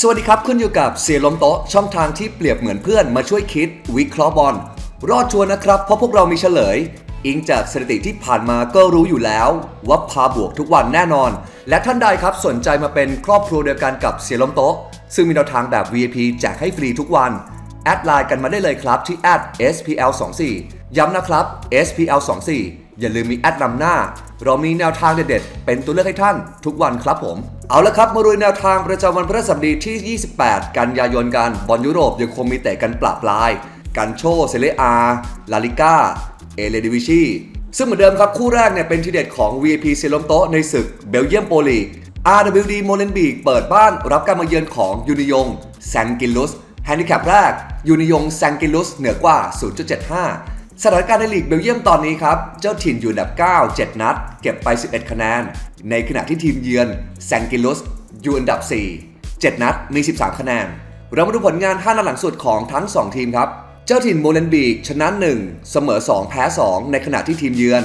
สวัสดีครับขึ้นอยู่กับเสียล้มโต๊ะช่องทางที่เปรียบเหมือนเพื่อนมาช่วยคิด วิเคราะห์บอลรอดชัวร์นะครับ เพราะพวกเรามีเฉลย อิงจากสถิติที่ผ่านมาก็รู้อยู่แล้ว ว่าพาบวกทุกวันแน่นอน และท่านใดครับสนใจมาเป็นครอบครัวเดียวกันกับเสียล้มโต๊ะ ซึ่งมีแนวทางแบบ VIP แจกให้ฟรีทุกวัน แอดไลน์กันมาได้เลยครับที่ @spl24 ย้ำนะครับ spl24 อย่าลืมมีแอดนำหน้า เรามีแนวทางเด็ดๆเป็นตัวเลือกให้ท่านทุกวันครับผม เอาละครับ มารุยแนวทางประจำวันพฤหัสบดีที่ 28 กันยายนกันบอลยุโรปยังคงมีเตะกันปลาปลาย กันโชเซเลอา ลาลิก้า เอเลดิวิชีซึ่งเหมือนเดิมครับ คู่แรกเนี่ยเป็นทีเด็ดของ VIP เซลมโตในศึกเบลเยียมโปลี RWD โมเลนบีกเปิดบ้านรับการมาเยือนของยูนิยงแซงกิลลุสแฮนดิแคปแรกยูนิยงแซงกิลุสเหนือกว่า 0.75 สถานการณ์ในลีกเบลเยียมตอนนี้ครับ เจ้าถิ่นอยู่อันดับ 9 7 นัด เก็บไป 11 คะแนน ในขณะที่ทีมเยือนแซงกิลลุสอยู่อันดับ 4 7 นัดมี 13 คะแนน เรามาดูผลงาน5นัดหลังสุดของทั้ง 2 ทีมครับ เจ้าถิ่นโมเลนบีกชนะ 1 เสมอ 2 แพ้ 2 ในขณะที่ทีมเยือน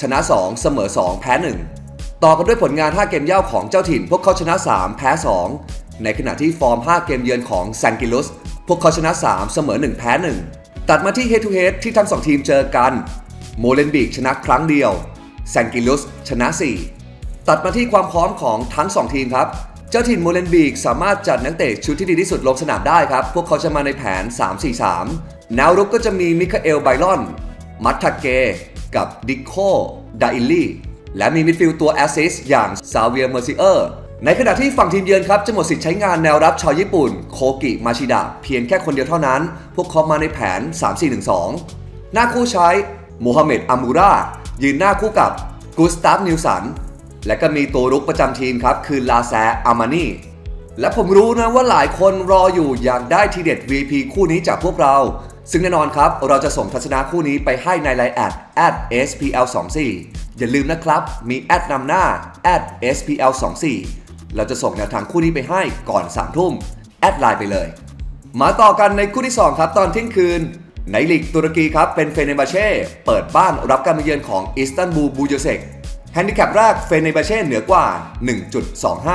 ชนะ 2 เสมอ 2 แพ้ 1 ต่อกันด้วยผลงาน 5 เกมเย่าของเจ้าถิ่น พวกเขาชนะ 3 แพ้ 2 ในขณะที่ฟอร์ม 5 เกมเยือนของแซงกิลุสพวกเขาชนะ 3 เสมอ 1 แพ้ 1 ตัดมาที่ Head to Head ที่ทั้ง2ทีมเจอกัน โมเลนบีกชนะครั้งเดียวแซงกิลุสชนะ 4 ตัดมาที่ความพร้อมของทั้ง 2 ทีมครับ เจ้าถิ่นโมเลนบีกสามารถจัดนักเตะชุดที่ดีที่สุดลงสนามได้ครับ พวกเขาจะมาในแผน 3-4-3 แนวรุกก็จะมีมิคาเอลไบรอน มัตทาเก กับดิโคดาอิลลี่ และมีมิดฟิลด์ตัวแอสซิสอย่างซาเวียเมอร์ซิเออร์ ในขณะที่ฝั่งทีมเยือนครับจะหมดสิทธิ์ใช้งานแนวรับชาวญี่ปุ่น โคกิมาชิดะเพียงแค่คนเดียวเท่านั้น พวกเขามาในแผน 3-4-1-2 หน้าคู่ใช้โมฮัมเหม็ดอามูรายืนหน้าคู่กับกูสตาฟนิวสันและก็มีตัวรุกประจำทีมครับคือลาแซอามานีและผมรู้นะว่าหลายคนรออยู่อยากได้ทีเด็ด VP คู่นี้จากพวกเรา ซึ่งแน่นอนครับ เราจะส่งทัศนะคู่นี้ไปให้ในไลน์แอด at spl24 อย่าลืมนะครับ มีแอดนำหน้า at spl24 เราจะส่งแนวทางคู่นี้ไปให้ก่อน3ทุ่มแอดไลน์ไปเลย มาต่อกันในคู่ที่ 2 ครับ ตอนเที่ยงคืน ในลีกตุรกีครับ เป็นเฟเนบาเช่เปิดบ้านรับการมาเยือนของอิสตันบูลบูโยเซกแฮนดิแคปแรกเฟเนบาเช่เหนือกว่า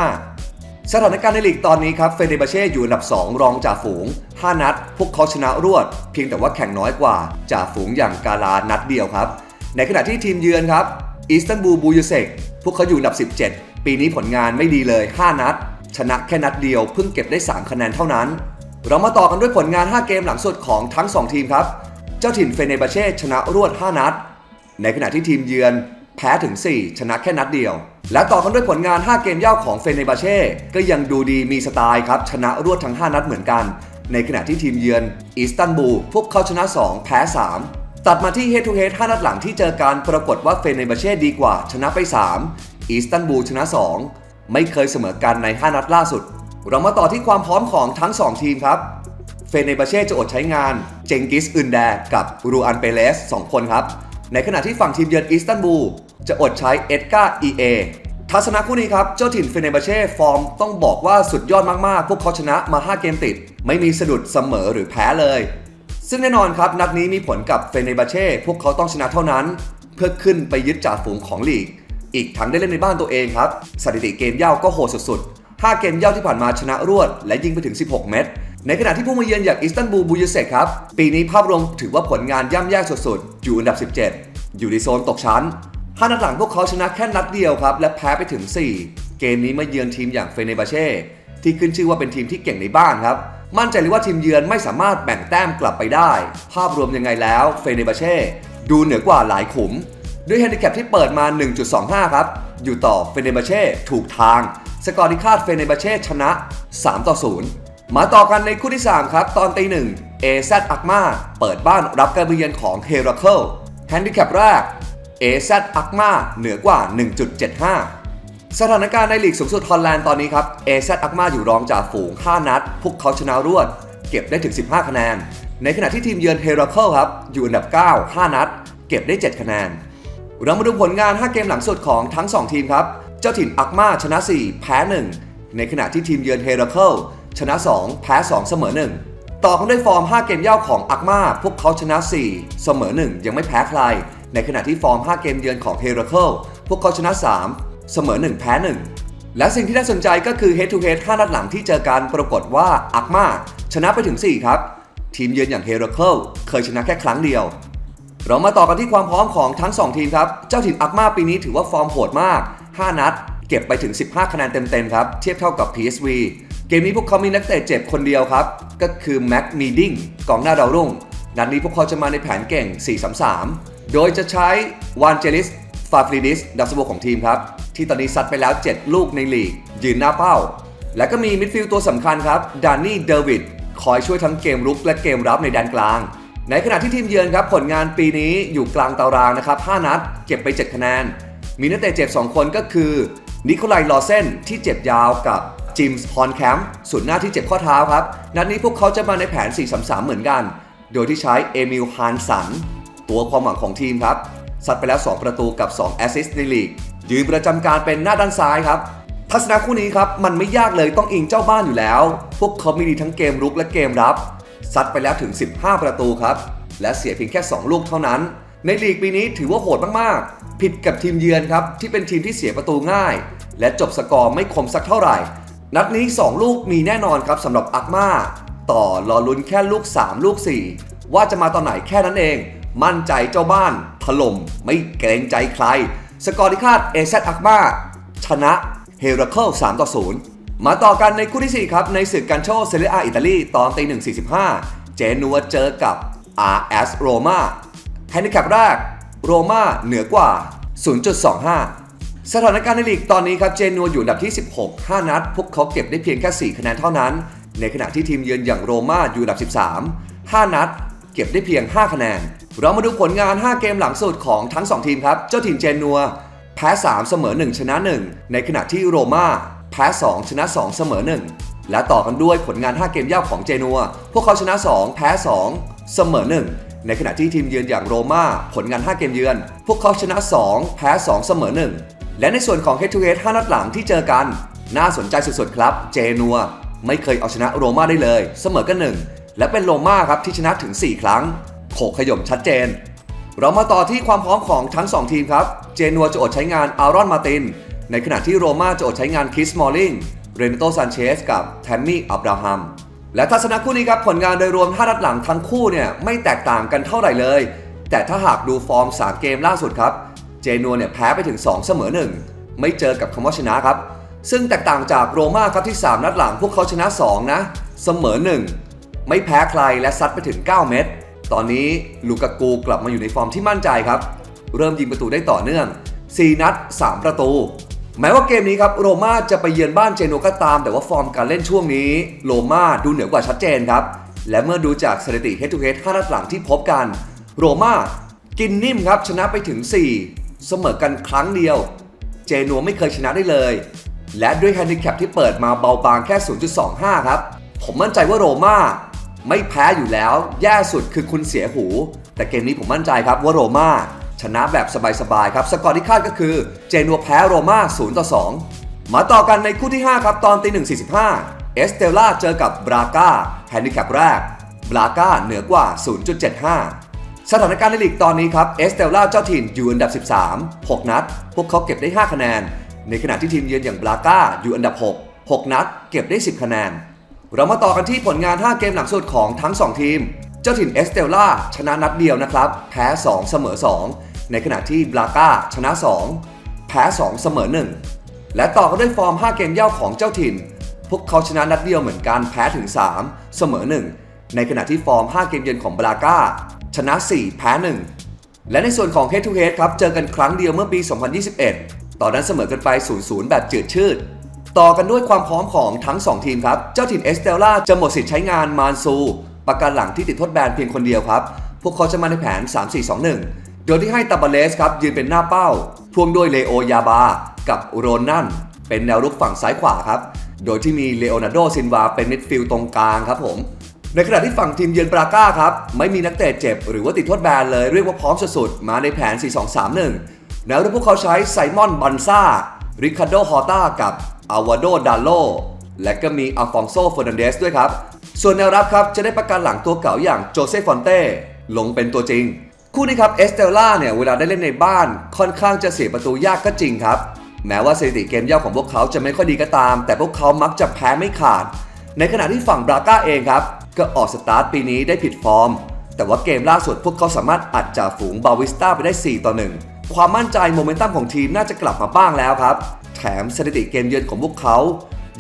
1.25 สถานการณ์ในลีกตอนนี้ครับเฟเนบาเช่อยู่อันดับ 2 รองจ่าฝูง 5 นัด พวกเขาชนะรวด เพียงแต่ว่าแข่งน้อยกว่าจ่าฝูงอย่างกาลานัดเดียวครับ ในขณะที่ทีมเยือนครับอิสตันบูลบูโยเซกพวกเขาอยู่อันดับ 17 ปีนี้ผลงานไม่ดีเลย 5 นัด ชนะแค่นัดเดียวเพิ่งเก็บได้ 3 คะแนนเท่านั้น เรามาต่อกันด้วยผลงาน 5 เกมหลังสุดของทั้ง 2 ทีมครับ เจ้าถิ่นเฟเนบาเช่ชนะรวด 5 นัด ในขณะที่ทีมเยือนแพ้ถึง 4 ชนะแค่นัดเดียว และต่อกันด้วยผลงาน 5 เกมเย่าของเฟเนบาเช่ก็ยังดูดีมีสไตล์ครับ ชนะรวดทั้ง 5 นัดเหมือนกัน ในขณะที่ทีมเยือนอิสตันบูลพวกเขาชนะ 2 แพ้ 3 ตัดมาที่ Head to Head 5นัดหลังที่เจอกันปรากฏว่าเฟเนบาเช่ดีกว่าชนะไป 3 อิสตันบูลชนะ 2 ไม่เคยเสมอกันใน 5 นัดล่าสุด เรามาต่อที่ความพร้อมของทั้ง 2 ทีมครับ เฟเนบาเช่จะอดใช้งานเจงกิสอึนแดกับรูอันเปเลส 2 คนครับ ในขณะที่ฝั่งทีมเยือนอิสตันบูลจะอดใช้เอ็ดการ์อีเอทัศนะคู่นี้ครับ เจ้าถิ่นเฟเนบาเช่ฟอร์มต้องบอกว่าสุดยอดมากๆ พวกเขาชนะมา 5 เกมติด ไม่มีสะดุดเสมอหรือแพ้เลย ซึ่งแน่นอนครับ นัดนี้มีผลกับเฟเนบาเช่พวกเขาต้องชนะเท่านั้น เพื่อขึ้นไปยึดจ่าฝูงของลีก อีกทั้งได้เล่นในบ้านตัวเองครับ สถิติเกมเย่าก็โหดสุดๆ 5 เกมเย่าที่ผ่านมาชนะรวด และยิงไปถึง 16 เม็ด ในขณะที่ผู้มาเยือนอย่างอิสตันบูลบูยเซครับ ปีนี้ภาพรวมถือว่าผลงานย่ำแย่สุดๆ อยู่อันดับ 17 อยู่ในโซนตกชั้นห้านัดหลังพวกเขาชนะแค่นัดเดียวครับ และแพ้ไปถึง 4 เกมนี้มาเยือนทีมอย่างเฟเนบาเช่ที่ขึ้นชื่อว่าเป็นทีมที่เก่งในบ้านครับ มั่นใจเลยว่าทีมเยือนไม่สามารถแบ่งแต้มกลับไปได้ ภาพรวมยังไงแล้วเฟเนบาเช่ดูเหนือกว่าหลายขุม ด้วยแฮนดิแคปที่เปิดมา 1.25 ครับ อยู่ต่อเฟเนบาเช่ถูกทาง สกอร์ที่คาดเฟเนบาเช่ชนะ 3 ต่อ 0 มาต่อกันในคู่ที่ 3 ครับ ตอนตีหนึ่งเอซอักมาเปิดบ้านรับการเยือนของเฮราเคิลแฮนดิแคปแรก AZ อักมาเหนือกว่า 1.75 สถานการณ์ในลีกสูงสุดฮอลแลนด์ตอนนี้ครับ AZ อักมาอยู่รองจ่าฝูง 5 นัด พวกเขาชนะรวด เก็บได้ถึง 15 คะแนน ในขณะที่ทีมเยือนเฮราเคิลครับอยู่อันดับ 9 5 นัด เก็บได้ 7 คะแนน เรามาดูผลงาน 5 เกมหลังสุดของทั้ง 2 ทีมครับ เจ้าถิ่นอักมาชนะ 4 แพ้ 1 ในขณะที่ทีมเยือนเฮราเคิลชนะ 2 แพ้ 2 เสมอ 1 ต่อกันด้วยฟอร์ม 5 เกมเย่าของอักมาพวกเขาชนะ 4 เสมอ 1 ยังไม่แพ้ใคร ในขณะที่ฟอร์ม 5 เกมเยือนของเฮราเคิลพวกเขาชนะ 3 เสมอ 1 แพ้ 1 และสิ่งที่น่าสนใจก็คือ head to head 5นัดหลังที่เจอกันปรากฏว่าอักมาชนะไปถึง 4 ครับ ทีมเยือนอย่างเฮร c เคิลเคยชนะแค่ครั้งเดียว เรามาต่อกันที่ความพร้อมของทั้ง 2 ทีมครับ เจ้าถิ่นอักมาปีนี้ถือว่าฟอร์มโหดมาก 5 นัด เก็บไปถึง 15 คะแนนเต็มๆครับ เทียบเท่ากับ PSV เกมนี้พวกเขามีนักเตะเจ็บคนเดียวครับ ก็คือแม็กมีดิงกองหน้าดาวรุ่ง นัดนี้พวกเขาจะมาในแผนเก่ง 4-3-3 โดยจะใช้วานเจลิส ฟาฟริดิสดับสโบของทีมครับ ที่ตอนนี้ซัดไปแล้ว 7 ลูกในลีก ยืนหน้าเป้า และก็มีมิดฟิลด์ตัวสำคัญครับดานนี่เดวิดคอยช่วยทั้งเกมรุกและเกมรับในแดนกลาง ในขณะที่ทีมเยือนครับผลงานปีนี้อยู่กลางตารางนะครับ 5 นัด เก็บไป 7 คะแนน มีนักเตะเจ็บ 2 คนก็คือนิโคลายลอเซนที่เจ็บยาวกับจิมส์ฮอนแคมป์ส่วนหน้าที่เจ็บข้อเท้าครับ นัดนี้พวกเขาจะมาในแผน 4-3-3 เหมือนกัน โดยที่ใช้เอมิลฮานสันตัวความหวังของทีมครับซัดไปแล้ว 2 ประตูกับ 2 แอสซิสต์ในลีกยืนประจำการเป็นหน้าด้านซ้ายครับทัศนะคู่นี้ครับมันไม่ยากเลยต้องอิงเจ้าบ้านอยู่แล้ว พวกเขามีดีทั้งเกมรุกและเกมรับ ซัดไปแล้วถึง 15 ประตูครับ และเสียเพียงแค่ 2 ลูกเท่านั้น ในลีกปีนี้ถือว่าโหดมากๆ ผิดกับทีมเยือนครับ ที่เป็นทีมที่เสียประตูง่าย และจบสกอร์ไม่คมสักเท่าไหร่ นัดนี้ 2 ลูกมีแน่นอนครับสำหรับอักมาต่อรอลุ้นแค่ลูก 3 ลูก 4 ว่าจะมาตอนไหนแค่นั้นเอง มั่นใจเจ้าบ้าน ถล่มไม่เกรงใจใคร สกอร์ที่คาดเอซอักมาชนะเฮราเคิล3ต่อ0 มาต่อกันในคู่ที่ 4 ครับ ในศึกกันโชเซเรียอาอิตาลีตอนตี1.45 เจนัวเจอกับ RS โรมาแฮนดิแคปแรก โรมาเหนือกว่า 0.25 สถานการณ์ในลีกตอนนี้ครับเจนัวอยู่อันดับที่ 16 5 นัด พวกเขาเก็บได้เพียงแค่ 4 คะแนนเท่านั้น ในขณะที่ทีมเยือนอย่างโรมาอยู่อันดับ 13 5 นัด เก็บได้เพียง 5 คะแนน เรามาดูผลงาน 5 เกมหลังสุดของทั้ง 2 ทีมครับ เจ้าถิ่นเจนัวแพ้ 3 เสมอ 1 ชนะ 1 ในขณะที่โรมา แพ้ 2 ชนะ 2 เสมอ 1 และต่อกันด้วยผลงาน 5 เกมเย่าของเจนัว พวกเขาชนะ 2 แพ้ 2 เสมอ 1 ในขณะที่ทีมเยือนอย่างโรมาผลงาน 5 เกมเยือน พวกเขาชนะ 2 แพ้ 2 เสมอ 1 และในส่วนของ Head to Head 5นัดหลังที่เจอกัน น่าสนใจสุดๆครับ เจนัว ไม่เคยเอาชนะโรม่าได้เลย เสมอกันหนึ่งและเป็นโรม่าครับที่ชนะถึง 4 ครั้งโขกขย่มชัดเจน เรามาต่อที่ความพร้อมของทั้ง 2 ทีมครับ เจนัวจะอดใช้งานอารอนมาติน ในขณะที่โรม่าจะอดใช้งานคริสมอลลิงเรนโตซานเชสกับแทมมี่อับราฮัมและทัศนะคู่นี้ครับผลงานโดยรวม 5 นัดหลังทั้งคู่เนี่ยไม่แตกต่างกันเท่าไหร่เลย แต่ถ้าหากดูฟอร์ม 3 เกมล่าสุดครับ เจนัวเนี่ยแพ้ไปถึง 2 เสมอ 1 ไม่เจอกับคำว่าชนะครับ ซึ่งแตกต่างจากโรม่าครับที่ 3 นัดหลังพวกเขาชนะ 2 นะ เสมอ 1 ไม่แพ้ใครและซัดไปถึง 9 เม็ดตอนนี้ลูกากูกลับมาอยู่ในฟอร์มที่มั่นใจครับ เริ่มยิงประตูได้ต่อเนื่อง 4 นัด 3 ประตู แม้ว่าเกมนี้ครับโรม่าจะไปเยือนบ้านเจโนก็ตาม แต่ว่าฟอร์มการเล่นช่วงนี้ โรม่าดูเหนือกว่าชัดเจนครับ และเมื่อดูจากสถิติ head to head 5นัดหลังที่พบกัน โรม่ากินนิ่มครับชนะไปถึง 4 เสมอกันครั้งเดียว เจนัวไม่เคยชนะได้เลย และด้วยแฮนดิแคปที่เปิดมาเบาบางแค่ 0.25 ครับ ผมมั่นใจว่าโรม่าไม่แพ้อยู่แล้ว แย่สุดคือคุณเสียหู แต่เกมนี้ผมมั่นใจครับว่าโรม่า ชนะแบบสบายๆครับ สกอร์ที่คาดก็คือ เจนัวแพ้โรม่า0ต่อ2มาต่อกันในคู่ที่ 5 ครับ ตอนตี1.45เอสเตล่าเจอกับบราก้าแฮนดิแคปแรกบราก้าเหนือกว่า 0.75 สถานการณ์ในลีกตอนนี้ครับเอสเตล่าเจ้าถิ่นอยู่อันดับ 13 6 นัด พวกเขาเก็บได้ 5 คะแนน ในขณะที่ทีมเยือนอย่างบราก้าอยู่อันดับ 6 6 นัด เก็บได้ 10 คะแนน เรามาต่อกันที่ผลงาน 5 เกมหลังสุดของทั้ง 2 ทีม เจ้าถิ่นเอสเตลล่าชนะนัดเดียวนะครับ แพ้ 2 เสมอ 2 ในขณะที่บราก้าชนะ 2 แพ้ 2 เสมอ 1 และต่อกันด้วยฟอร์ม 5 เกมเย่าของเจ้าถิ่น พวกเขาชนะนัดเดียวเหมือนกันแพ้ถึง 3 เสมอ 1 ในขณะที่ฟอร์ม 5 เกมเยือนของบราก้าชนะ 4 แพ้ 1 และในส่วนของ Head to Head ครับเจอกันครั้งเดียวเมื่อปี 2021 ตอนนั้นเสมอกันไป 0-0 แบบจืดชืดต่อกันด้วยความพร้อมของทั้ง 2 ทีมครับ เจ้าถิ่นเอสเตลล่าจะหมดสิทธิ์ใช้งานมานซู ประกันหลังที่ติดทดแบนเพียงคนเดียวครับ พวกเขาจะมาในแผน 3-4-2-1 โดยที่ให้ตาบาเลสครับยืนเป็นหน้าเป้าพ่วงด้วยเลโอยาบา กับโรนันเป็นแนวรุกฝั่งซ้ายขวาครับ โดยที่มีเลโอนาร์โดซินวาเป็นมิดฟิลด์ตรงกลางครับผม ในขณะที่ฝั่งทีมเยือนปราก้าครับ ไม่มีนักเตะเจ็บหรือว่าติดโทษแบนเลยเรียกว่าพร้อมสุดๆมาในแผน 4-2-3-1แล้วที่พวกเขาใช้ไซมอนบันซ่าริคาร์โดฮอต้ากับอาวาโดดาโลและก็มีอัลฟองโซเฟอร์นันเดสด้วยครับ ส่วนแนวรับครับจะได้ประกันหลังตัวเก่าอย่างโจเซฟฟอนเต้ลงเป็นตัวจริง คู่นี้ครับเอสเตลล่าเนี่ยเวลาได้เล่นในบ้านค่อนข้างจะเสียประตูยากก็จริงครับ แม้ว่าสถิติเกมเย่าของพวกเขาจะไม่ค่อยดีก็ตาม แต่พวกเขามักจะแพ้ไม่ขาด ในขณะที่ฝั่งบราก้าเองครับ ก็ออกสตาร์ทปีนี้ได้ผิดฟอร์ม แต่ว่าเกมล่าสุดพวกเขาสามารถอัดจ่าฝูงบาวิสตาไปได้ 4 ต่อ 1 ความมั่นใจโมเมนตัมของทีมน่าจะกลับมาบ้างแล้วครับ แถมสถิติเกมเยือนของพวกเขา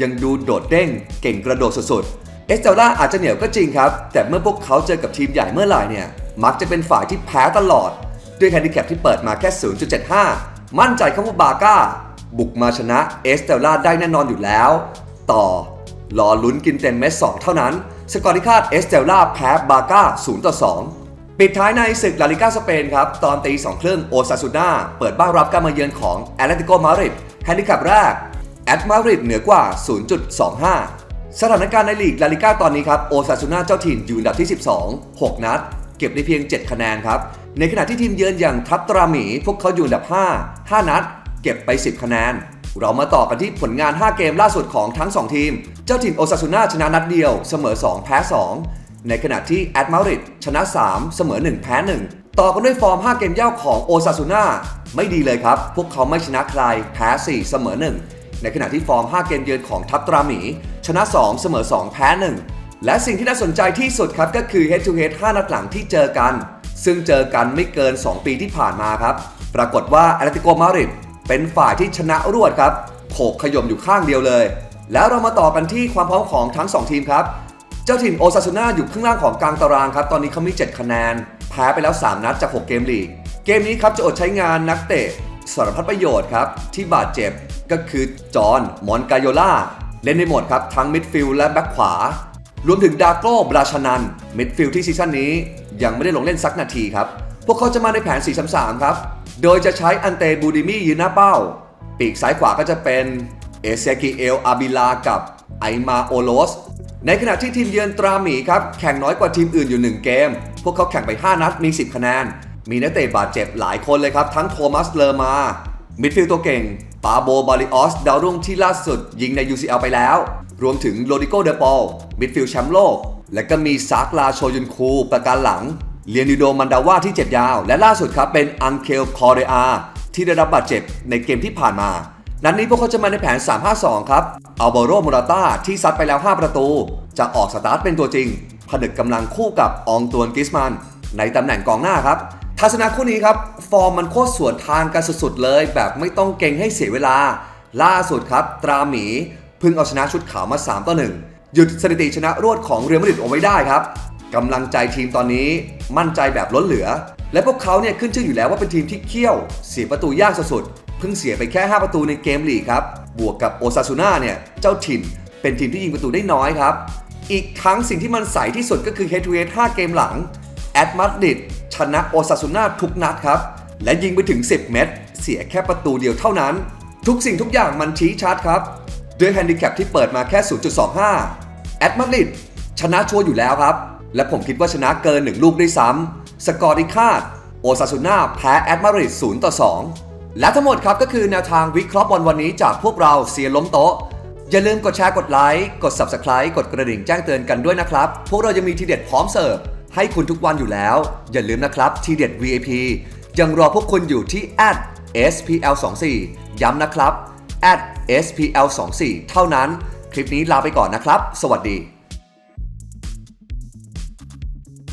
ยังดูโดดเด้งเก่งกระโดดสุดๆเอสเตลล่าอาจจะเหนียวก็จริงครับ แต่เมื่อพวกเขาเจอกับทีมใหญ่เมื่อไหร่เนี่ย มักจะเป็นฝ่ายที่แพ้ตลอด ด้วยแฮนดิแคปที่เปิดมาแค่ 0.75 มั่นใจครับว่าบาก้า บุกมาชนะเอสเตลล่าได้แน่นอนอยู่แล้ว ต่อรอลุ้นกินเต็มเม็ด2เท่านั้น สกอร์ที่คาดเอสเตลล่าแพ้บาก้า0ต่อ2ปิดท้ายในศึกลาลิก้าสเปนครับ ตอนตีสองครึ่งโอซาซูน่าเปิดบ้านรับการมาเยือนของแอตเลติโกมาดริดแฮนดิแคปแรก แอตมาดริดเหนือกว่า 0.25 สถานการณ์ในลีกลาลิก้าตอนนี้ครับ โอซาซูน่าเจ้าถิ่นอยู่อันดับที่ 12 6 นัด เก็บได้เพียง 7 คะแนนครับ ในขณะที่ทีมเยือนอย่างทัพตราหมี พวกเขาอยู่อันดับ 5 5 นัด เก็บไป 10 คะแนน เรามาต่อกันที่ผลงาน 5 เกมล่าสุดของทั้ง 2 ทีม เจ้าถิ่นโอซาซูน่าชนะนัดเดียว เสมอ 2 แพ้ 2 ในขณะที่แอตมาริดชนะ 3 เสมอ 1 แพ้ 1 ต่อกันด้วยฟอร์ม 5 เกมเย่าของโอซาซูน่าไม่ดีเลยครับ พวกเขาไม่ชนะใคร แพ้ 4 เสมอ 1 ในขณะที่ฟอร์ม 5 เกมเยือนของทัพตราหมี ชนะ 2 เสมอ 2 แพ้ 1 และสิ่งที่น่าสนใจที่สุดครับก็คือ head to head 5นัดหลังที่เจอกัน ซึ่งเจอกันไม่เกิน 2 ปีที่ผ่านมาครับ ปรากฏว่าแอตเลติโกมาริดเป็นฝ่ายที่ชนะรวดครับโขกขย่มอยู่ข้างเดียวเลย แล้วเรามาต่อกันที่ความพร้อมของทั้ง 2 ทีมครับ เจ้าถิ่นโอซาซูน่าอยู่ข้างล่างของกลางตารางครับ ตอนนี้เขามี 7 คะแนน แพ้ไปแล้ว 3 นัดจาก 6 เกมลีก เกมนี้ครับจะอดใช้งานนักเตะสารพัดประโยชน์ครับที่บาดเจ็บก็คือจอห์นมอนกาโยล่าเล่นได้หมดครับทั้งมิดฟิลด์และแบ็คขวา รวมถึงดาโก้บราชนันมิดฟิลด์ที่ซีซั่นนี้ยังไม่ได้ลงเล่นสักนาทีครับ พวกเขาจะมาในแผน 4-3-3 ครับ โดยจะใช้อันเตบูดิมี่ยืนหน้าเป้า ปีกซ้ายขวาก็จะเป็นเอเซกิเอลอาบิลากับไอมาโอโลส ในขณะที่ทีมเยือนตราหมีครับแข่งน้อยกว่าทีมอื่นอยู่ 1 เกม พวกเขาแข่งไป 5 นัดมี 10 คะแนน มีนักเตะบาดเจ็บหลายคนเลยครับ ทั้งโทมัสเลอร์มามิดฟิลด์ตัวเก่งปาโบบาริออสดาวรุ่งที่ล่าสุดยิงใน UCL ไปแล้ว รวมถึงโรดิโกเดปอลมิดฟิลด์แชมป์โลก และก็มีซากลาโชยุนคูประการหลังเลียนิโดมันดาว่าที่เจ็บยาว และล่าสุดครับเป็นอังเคลคอเรอาที่ได้รับบาดเจ็บในเกมที่ผ่านมา นัดนนี้พวกเขาจะมาในแผน 3-5-2 ครับอัลบโรมูราต้าที่ซัดไปแล้ว 5 ประตู จะออกสตาร์ทเป็นตัวจริง ผนึกกำลังคู่กับอองตวนกิสมันในตำแหน่งกองหน้าครับ ทัศนะคู่นี้ครับ ฟอร์มมันโคตรสวนทางกันสุดๆเลย แบบไม่ต้องเก่งให้เสียเวลา ล่าสุดครับ ตราหมี พิ่งเอาชนะชุดขาวมา 3 ต่อ 1 หยุดสถิติชนะรวดของเรอัลมาดริดเอาไว้ได้ครับกำลังใจทีมตอนนี้มั่นใจแบบล้นเหลือ และพวกเขาเนี่ยขึ้นชื่ออยู่แล้วว่าเป็นทีมที่เขี้ยว เสียประตูยากสุดๆเพิ่งเสียไปแค่ 5 ประตูในเกมลีกครับ บวกกับโอซาซูน่าเนี่ยเจ้าถิ่น เป็นทีมที่ยิงประตูได้น้อยครับ อีกทั้งสิ่งที่มันใสที่สุดก็คือ head to h e 5เกมหลังแอตมาดริดชนะโอซาซูน่าทุกนัดครับ และยิงไปถึง 10 เม็ดเสียแค่ประตูเดียวเท่านั้น ทุกสิ่งทุกอย่างมันชี้ชัดครับ ด้วยแฮนดิแคปที่เปิดมาแค่ 0.25 แอตมาดริดชนะชัวร์อยู่แล้วครับ และผมคิดว่าชนะเกิน 1 ลูกด้วยซ้ำ สกอร์ที่คาด โอซาซูน่าแพ้แอตมาดริด0ต่อ 2 และทั้งหมดครับก็คือแนวทางวิเคราะห์บอลวันนี้จากพวกเราเซียล้มโต๊ะ อย่าลืมกดแชร์กดไลค์ กด Subscribe กดกระดิ่งแจ้งเตือนกันด้วยนะครับ พวกเรายังมีทีเด็ดพร้อมเสิร์ฟให้คุณทุกวันอยู่แล้ว อย่าลืมนะครับทีเด็ด VIP ยังรอพวกคุณอยู่ที่ @spl24 ย้ำนะครับ @spl24 เท่านั้น คลิปนี้ลาไปก่อนนะครับ สวัสดี